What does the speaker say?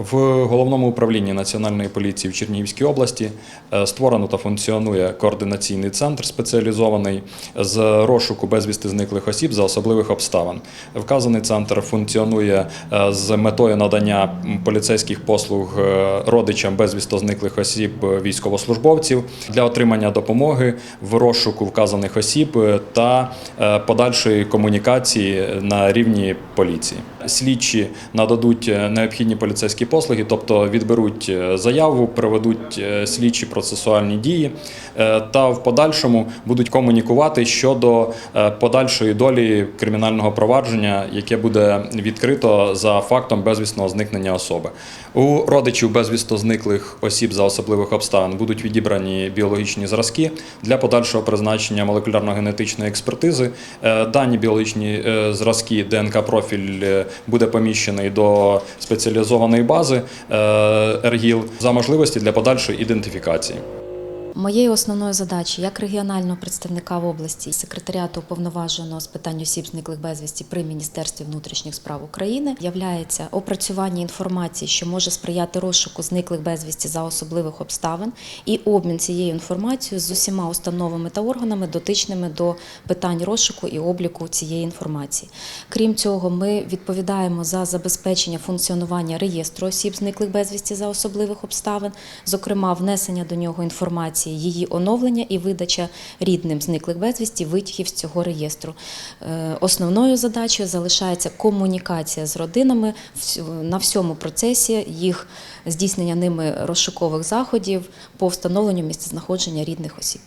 В головному управлінні Національної поліції в Чернігівській області е, створено та функціонує координаційний центр спеціалізований з розшуку безвісти зниклих осіб за особливих обставин. Вказаний центр функціонує е, з метою надання поліцейських послуг е, родичам безвісто зниклих осіб військовослужбовців для отримання допомоги в розшуку вказаних осіб та подальшої комунікації на рівні поліції. Слідчі нададуть е, необхідні поліцейські послуги, тобто відберуть е, заяву, проведуть е, слідчі процесуальні дії та в подальшому будуть комунікувати щодо подальшої долі кримінального провадження, яке буде відкрито за фактом безвісного зникнення особи. У родичів безвісно зниклих осіб за особливих обставин будуть відібрані біологічні зразки для подальшого призначення молекулярно-генетичної експертизи. Дані біологічні зразки ДНК-профіль е, буде поміщений до спеціалізованої бази ЕРГІЛ за можливості для подальшої ідентифікації. Моєю основною задачею як регіонального представника в області секретаріату уповноваженого з питань осіб зниклих безвісті при Міністерстві внутрішніх справ України являється опрацювання інформації, що може сприяти розшуку зниклих безвісті за особливих обставин, і обмін цією інформацією з усіма установами та органами, дотичними до питань розшуку і обліку цієї інформації. Крім цього, ми відповідаємо за забезпечення функціонування реєстру осіб зниклих безвісті за особливих обставин, зокрема внесення до нього інформації, її оновлення і видача рідним зниклих безвісті витягів з цього реєстру. Е, Основною задачею залишається комунікація з родинами на всьому процесі їх здійснення ними розшукових заходів по встановленню місцезнаходження рідних осіб.